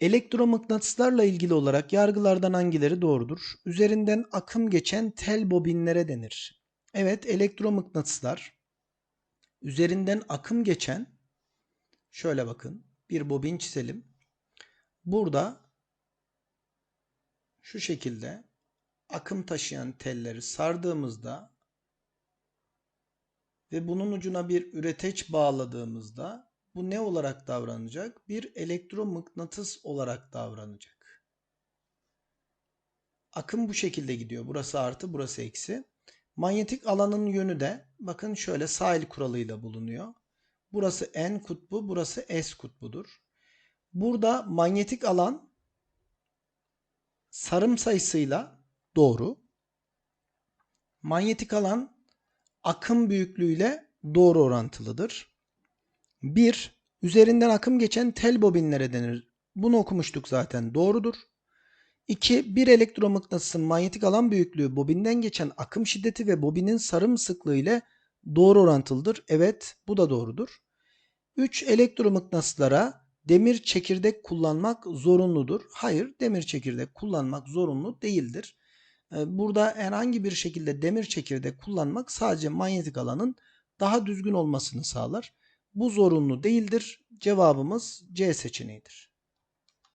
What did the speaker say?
Elektromıknatıslarla ilgili olarak yargılardan hangileri doğrudur? Üzerinden akım geçen tel bobinlere denir. Evet, elektromıknatıslar üzerinden akım geçen şöyle bakın bir bobin çizelim. Burada şu şekilde akım taşıyan telleri sardığımızda ve bunun ucuna bir üreteç bağladığımızda bu ne olarak davranacak? Bir elektromıknatıs olarak davranacak. Akım bu şekilde gidiyor. Burası artı, burası eksi. Manyetik alanın yönü de bakın şöyle sahil kuralıyla bulunuyor. Burası N kutbu, burası S kutbudur. Burada manyetik alan sarım sayısıyla doğru. Manyetik alan akım büyüklüğüyle doğru orantılıdır. 1. Üzerinden akım geçen tel bobinlere denir. Bunu okumuştuk zaten. Doğrudur. 2. Bir elektromıknatısın manyetik alan büyüklüğü bobinden geçen akım şiddeti ve bobinin sarım sıklığı ile doğru orantılıdır. Evet, bu da doğrudur. 3. Elektromıknatıslara demir çekirdek kullanmak zorunludur. Hayır, demir çekirdek kullanmak zorunlu değildir. Ee, burada herhangi bir şekilde demir çekirdek kullanmak sadece manyetik alanın daha düzgün olmasını sağlar. Bu zorunlu değildir. Cevabımız C seçeneğidir.